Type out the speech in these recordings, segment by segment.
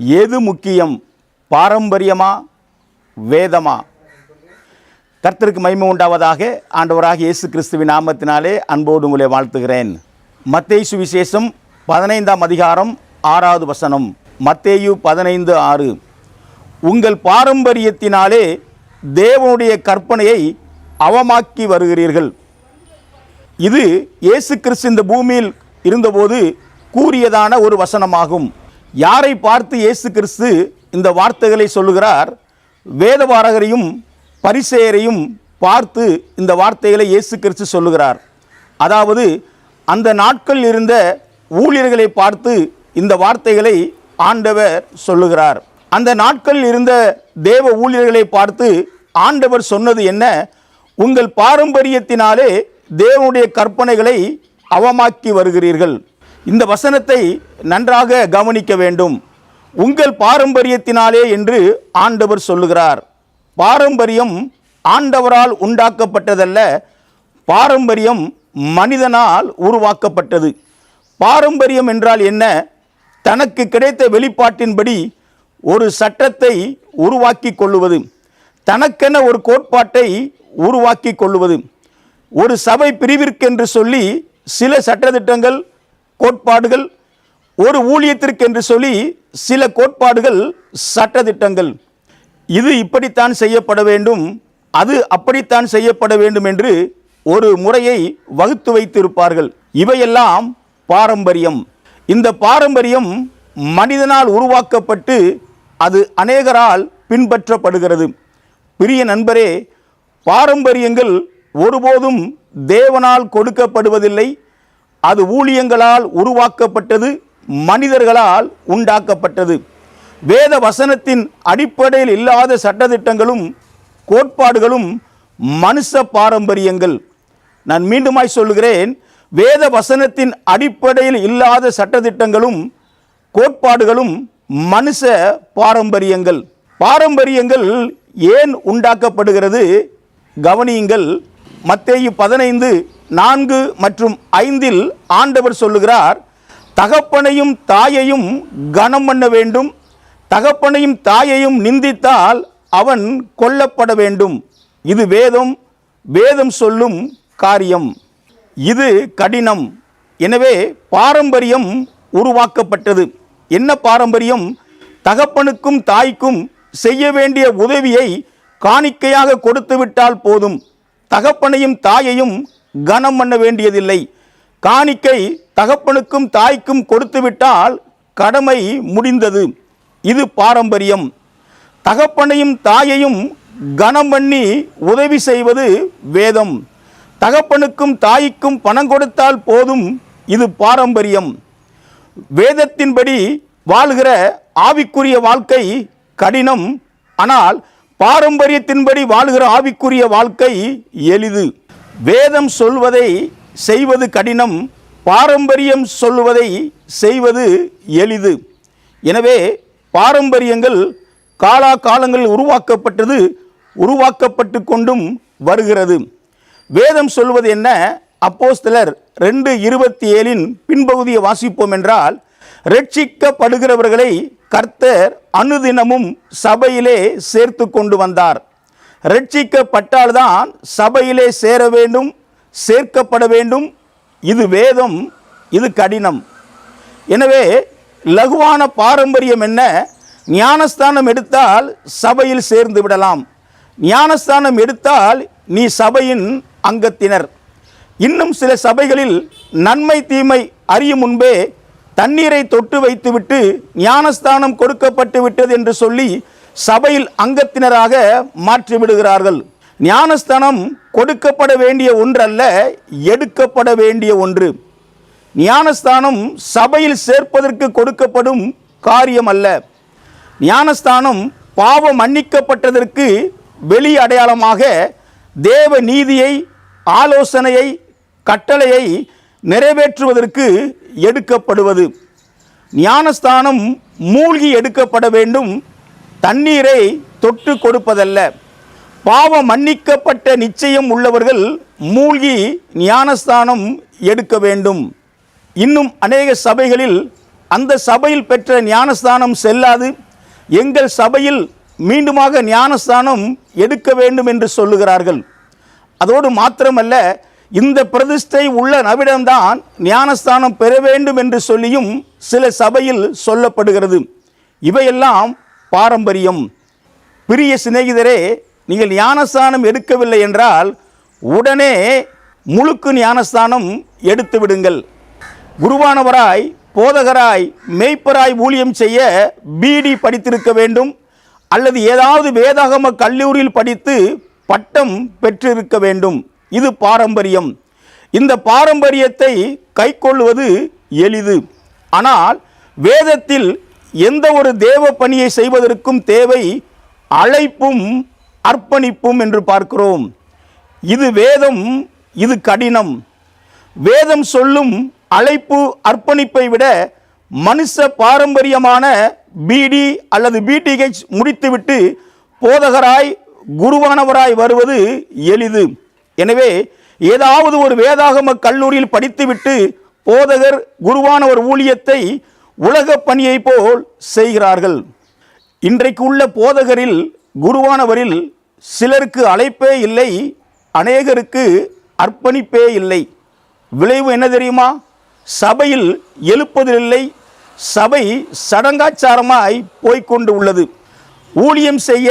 எது முக்கியம்? பாரம்பரியமா? வேதமா? கர்த்தருக்கு மகிமை உண்டாவதாக ஆண்டவராக இயேசு கிறிஸ்துவின் நாமத்தினாலே அன்போடு உங்களை வாழ்த்துகிறேன். மத்தேயு சுவிசேஷம் பதினைந்தாம் அதிகாரம் ஆறாவது வசனம். மத்தேயு பதினைந்து ஆறு. உங்கள் பாரம்பரியத்தினாலே தேவனுடைய கற்பனையை அவமாக்கி வருகிறீர்கள். இது இயேசு கிறிஸ்து இந்த பூமியில் இருந்தபோது கூறியதான ஒரு வசனமாகும். யாரை பார்த்து இயேசு கிறிஸ்து இந்த வார்த்தைகளை சொல்லுகிறார்? வேதபாரகரையும் பரிசேயரையும் பார்த்து இந்த வார்த்தைகளை இயேசு கிறிஸ்து சொல்லுகிறார். அதாவது அந்த நாட்கள் இருந்த ஊழியர்களை பார்த்து இந்த வார்த்தைகளை ஆண்டவர் சொல்லுகிறார். அந்த நாட்களில் இருந்த தேவ ஊழியர்களை பார்த்து ஆண்டவர் சொன்னது என்ன? உங்கள் பாரம்பரியத்தினாலே தேவனுடைய கற்பனைகளை அவமாக்கி வருகிறீர்கள். இந்த வசனத்தை நன்றாக கவனிக்க வேண்டும். உங்கள் பாரம்பரியத்தினாலே என்று ஆண்டவர் சொல்லுகிறார். பாரம்பரியம் ஆண்டவரால் உண்டாக்கப்பட்டதல்ல பாரம்பரியம் மனிதனால் உருவாக்கப்பட்டது. பாரம்பரியம் என்றால் என்ன? தனக்கு கிடைத்த வெளிப்பாட்டின்படி ஒரு சட்டத்தை உருவாக்கி கொள்ளுவது. தனக்கென ஒரு கோட்பாட்டை உருவாக்கி கொள்ளுவது. ஒரு சபை பிரிவிற்கென்று சொல்லி சில சட்டத்திட்டங்கள் கோட்பாடுகள் ஒரு ஊழியத்திற்கு என்று சொல்லி சில கோட்பாடுகள் சட்டத்திட்டங்கள். இது இப்படித்தான் செய்யப்பட வேண்டும் அது அப்படித்தான் செய்யப்பட வேண்டும் என்று ஒரு முறையை வகுத்து வைத்திருப்பார்கள். இவையெல்லாம் பாரம்பரியம். இந்த பாரம்பரியம் மனிதனால் உருவாக்கப்பட்டு அது அநேகரால் பின்பற்றப்படுகிறது. பிரிய நண்பரே பாரம்பரியங்கள் ஒருபோதும் தேவனால் கொடுக்கப்படுவதில்லை அது ஊழியங்களால் உருவாக்கப்பட்டது மனிதர்களால் உண்டாக்கப்பட்டது. வேத வசனத்தின் அடிப்படையில் இல்லாத சட்டத்திட்டங்களும் கோட்பாடுகளும் மனுஷ பாரம்பரியங்கள். நான் மீண்டுமாய் சொல்லுகிறேன் வேத வசனத்தின் அடிப்படையில் இல்லாத சட்டத்திட்டங்களும் கோட்பாடுகளும் மனுஷ பாரம்பரியங்கள். பாரம்பரியங்கள் ஏன் உண்டாக்கப்படுகிறது? கவனியுங்கள் மத்தேயு பதினைந்து நான்கு மற்றும் ஐந்தில் ஆண்டவர் சொல்லுகிறார் தகப்பனையும் தாயையும் கனம் பண்ண வேண்டும். தகப்பனையும் தாயையும் நிந்தித்தால் அவன் கொல்லப்பட வேண்டும். இது வேதம் வேதம் சொல்லும் காரியம். இது கடினம். எனவே பாரம்பரியம் உருவாக்கப்பட்டது. என்ன பாரம்பரியம்? தகப்பனுக்கும் தாய்க்கும் செய்ய வேண்டிய உதவியை காணிக்கையாக கொடுத்துவிட்டால் போதும். தகப்பனையும் தாயையும் கனம் பண்ண வேண்டியதில்லை. காணிக்கை தகப்பனுக்கும் தாய்க்கும் கொடுத்துவிட்டால் கடமை முடிந்தது. இது பாரம்பரியம். தகப்பனையும் தாயையும் கனம் பண்ணி உதவி செய்வது வேதம். தகப்பனுக்கும் தாய்க்கும் பணம் கொடுத்தால் போதும். இது பாரம்பரியம். வேதத்தின்படி வாழ்கிற ஆவிக்குரிய வாழ்க்கை கடினம். ஆனால் பாரம்பரியத்தின்படி வாழ்கிற ஆவிக்குரிய வாழ்க்கை எளிது. வேதம் சொல்வதை செய்வது கடினம் பாரம்பரியம் சொல்வதை செய்வது எளிது. எனவே பாரம்பரியங்கள் காலா காலங்களில் உருவாக்கப்பட்டது உருவாக்கப்பட்டு கொண்டும் வருகிறது. வேதம் சொல்வது என்ன? அப்போஸ்தலர் ரெண்டு இருபத்தி ஏழின் பின்பகுதியை வாசிப்போம் என்றால் ரட்சிக்கப்படுகிறவர்களை கர்த்தர் அனுதினமும் சபையிலே சேர்த்து கொண்டு வந்தார். ரட்சிக்கப்பட்டால்தான் சபையிலே சேர வேண்டும் சேர்க்கப்பட வேண்டும். இது வேதம் இது கடினம். எனவே லகுவான பாரம்பரியம் என்ன? ஞானஸ்தானம் எடுத்தால் சபையில் சேர்ந்து விடலாம். ஞானஸ்தானம் எடுத்தால் நீ சபையின் அங்கத்தினர். இன்னும் சில சபைகளில் நன்மை தீமை அறியும் முன்பே தண்ணீரை தொட்டு வைத்துவிட்டு ஞானஸ்தானம் கொடுக்கப்பட்டு விட்டது என்று சொல்லி சபையில் அங்கத்தினராக மாற்றிவிடுகிறார்கள். ஞானஸ்தானம் கொடுக்கப்பட வேண்டிய ஒன்றல்ல எடுக்கப்பட வேண்டிய ஒன்று. ஞானஸ்தானம் சபையில் சேர்ப்பதற்கு கொடுக்கப்படும் காரியம் அல்ல ஞானஸ்தானம் பாவம் மன்னிக்கப்பட்டதற்கு வெளி அடையாளமாக தேவ நீதியை ஆலோசனையை கட்டளையை நிறைவேற்றுவதற்கு எடுக்கப்படுவது. ஞானஸ்தானம் மூழ்கி எடுக்கப்பட வேண்டும் தண்ணீரை தொட்டு கொடுப்பதல்ல. பாவம் மன்னிக்கப்பட்ட நிச்சயம் உள்ளவர்கள் மூழ்கி ஞானஸ்தானம் எடுக்க வேண்டும். இன்னும் அநேக சபைகளில் அந்த சபையில் பெற்ற ஞானஸ்தானம் செல்லாது. எங்கள் சபையில் மீண்டுமாக ஞானஸ்தானம் எடுக்க வேண்டும் என்று சொல்லுகிறார்கள். அதோடு மாத்திரமல்ல இந்த பிரதிஷ்டை உள்ள நவிடம்தான் ஞானஸ்தானம் பெற வேண்டும் என்று சொல்லியும் சில சபையில் சொல்லப்படுகிறது. இவையெல்லாம் பாரம்பரியம். பிரிய சிநேகிதரே நீங்கள் ஞானஸ்தானம் எடுக்கவில்லை என்றால் உடனே முழுக்கு ஞானஸ்தானம் எடுத்து விடுங்கள். குருவானவராய் போதகராய் மேய்ப்பராய் ஊழியம் செய்ய பிடி படித்திருக்க வேண்டும். அல்லது ஏதாவது வேதாகம கல்லூரியில் படித்து பட்டம் பெற்றிருக்க வேண்டும். இது பாரம்பரியம். இந்த பாரம்பரியத்தை கைக்கொள்வது எளிது. ஆனால் வேதத்தில் எந்த ஒரு தேவ பணியை செய்வதற்கும் தேவை அழைப்பும் அர்ப்பணிப்பும் என்று பார்க்கிறோம். இது வேதம் இது கடினம். வேதம் சொல்லும் அழைப்பு அர்ப்பணிப்பை விட மனுஷ பாரம்பரியமான பிடி அல்லது பிடிஹெச் முடித்துவிட்டு போதகராய் குருவானவராய் வருவது எளிது. எனவே ஏதாவது ஒரு வேதாகம கல்லூரியில் படித்துவிட்டு போதகர் குருவானவர் ஊழியத்தை உலக பணியை போல் செய்கிறார்கள். இன்றைக்கு உள்ள போதகரில் குருவானவரில் சிலருக்கு அழைப்பே இல்லை அநேகருக்கு அர்ப்பணிப்பே இல்லை. விளைவு என்ன தெரியுமா? சபையில் எழுப்பதில்லை சபை சடங்காச்சாரமாய் போய்க்கொண்டு உள்ளது. ஊழியம் செய்ய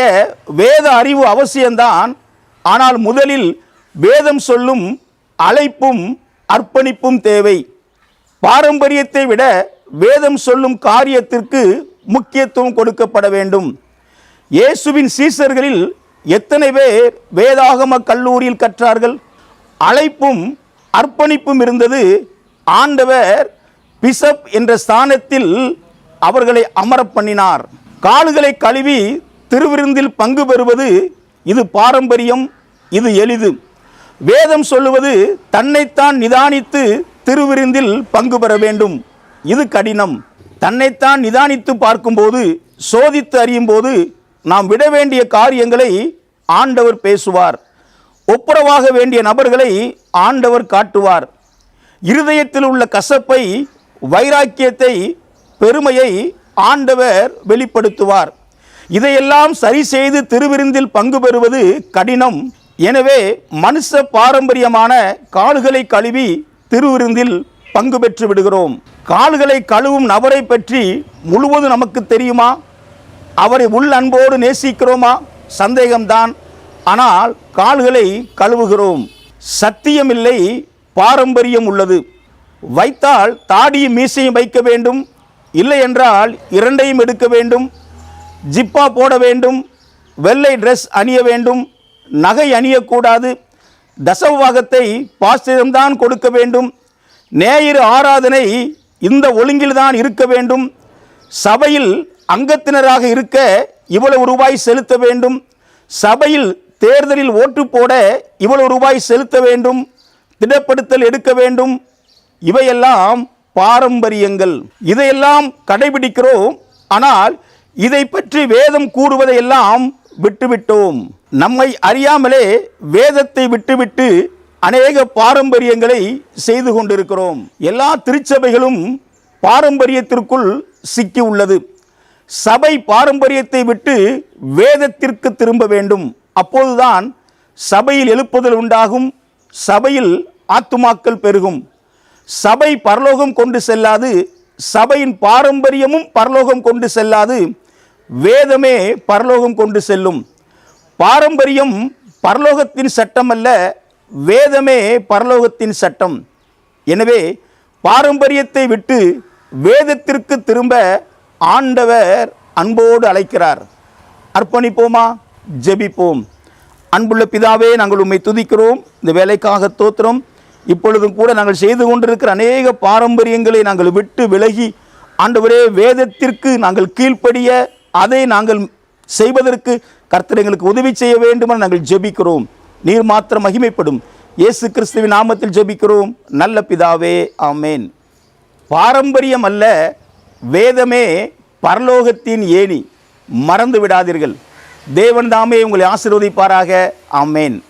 வேத அறிவு அவசியம்தான் ஆனால் முதலில் வேதம் சொல்லும் அழைப்பும் அர்ப்பணிப்பும் தேவை. பாரம்பரியத்தை விட வேதம் சொல்லும் காரியத்திற்கு முக்கியத்துவம் கொடுக்கப்பட வேண்டும். இயேசுவின் சீசர்களில் எத்தனை பேர் வேதாகம கல்லூரியில் கற்றார்கள்? அழைப்பும் அர்ப்பணிப்பும் இருந்தது. ஆண்டவர் பிசப் என்ற ஸ்தானத்தில் அவர்களை அமர பண்ணினார். கால்களை கழுவி திருவிருந்தில் பங்கு பெறுவது இது பாரம்பரியம் இது எளிது. வேதம் சொல்லுவது தன்னைத்தான் நிதானித்து திருவிருந்தில் பங்கு பெற வேண்டும். இது கடினம். தன்னைத்தான் நிதானித்து பார்க்கும்போது சோதித்து அறியும் போது நாம் விட வேண்டிய காரியங்களை ஆண்டவர் பேசுவார். ஒப்புரவாக வேண்டிய நபர்களை ஆண்டவர் காட்டுவார். இருதயத்தில் உள்ள கசப்பை வைராக்கியத்தை பெருமையை ஆண்டவர் வெளிப்படுத்துவார். இதையெல்லாம் சரி செய்து திருவிருந்தில் பங்கு பெறுவது கடினம். எனவே மனுஷ பாரம்பரியமான கால்களை கழுவி திருவிருந்தில் பங்கு பெற்று விடுகிறோம். கால்களை கழுவும் நபரை பற்றி முழுவதும் நமக்கு தெரியுமா? அவரை உள் அன்போடு நேசிக்கிறோமா? சந்தேகம்தான். ஆனால் கால்களை கழுவுகிறோம். சத்தியமில்லை பாரம்பரியம் உள்ளது. வைத்தால் தாடியும் மீசையும் வைக்க வேண்டும். இல்லை என்றால் இரண்டையும் எடுக்க வேண்டும். ஜிப்பா போட வேண்டும். வெள்ளை ட்ரெஸ் அணிய வேண்டும். நகை அணியக்கூடாது. தசவாகத்தை பாஸ்திரம்தான் கொடுக்க வேண்டும். நேயிறு ஆராதனை இந்த ஒழுங்கில்தான் இருக்க வேண்டும். சபையில் அங்கத்தினராக இருக்க இவ்வளவு ரூபாய் செலுத்த வேண்டும். சபையில் தேர்தலில் ஓட்டு போட இவ்வளவு ரூபாய் செலுத்த வேண்டும். திடப்படுத்தல் எடுக்க வேண்டும். இவையெல்லாம் பாரம்பரியங்கள். இதையெல்லாம் கடைபிடிக்கிறோம். ஆனால் இதை பற்றி வேதம் கூறுவதையெல்லாம் விட்டுவிட்டோம். நம்மை அறியாமலே வேதத்தை விட்டுவிட்டு அநேக பாரம்பரியங்களை செய்து கொண்டிருக்கிறோம். எல்லா திருச்சபைகளும் பாரம்பரியத்திற்குள் சிக்கி உள்ளது. சபை பாரம்பரியத்தை விட்டு வேதத்திற்கு திரும்ப வேண்டும். அப்போதுதான் சபையில் எழுப்புதல் உண்டாகும். சபையில் ஆத்துமாக்கள் பெருகும். சபை பரலோகம் கொண்டு செல்லாது. சபையின் பாரம்பரியமும் பரலோகம் கொண்டு செல்லாது. வேதமே பரலோகம் கொண்டு செல்லும். பாரம்பரியம் பரலோகத்தின் சட்டம் அல்ல வேதமே பரலோகத்தின் சட்டம். எனவே பாரம்பரியத்தை விட்டு வேதத்திற்கு திரும்ப ஆண்டவர் அன்போடு அழைக்கிறார். அர்ப்பணிப்போமா? ஜெபிப்போம். அன்புள்ள பிதாவே நாங்கள் உம்மை துதிக்கிறோம். இந்த வேலைக்காக தோத்திரம் இப்பொழுதும் கூட நாங்கள் செய்து கொண்டிருக்கிற அநேக பாரம்பரியங்களை நாங்கள் விட்டு விலகி ஆண்டவரே வேதத்திற்கு நாங்கள் கீழ்ப்படிய அதை நாங்கள் செய்வதற்கு கர்த்தர் எங்களுக்கு உதவி செய்ய வேண்டுமென நாங்கள் ஜெபிக்கிறோம். நீர் மாத்திரம் மகிமைப்படும். இயேசு கிறிஸ்துவின் நாமத்தில் ஜெபிக்கிறோம். நல்ல பிதாவே ஆமேன். பாரம்பரியம் அல்ல வேதமே பரலோகத்தின் ஏணி. மறந்து விடாதீர்கள். தேவன் தாமே உங்களை ஆசீர்வதிப்பாராக. ஆமேன்.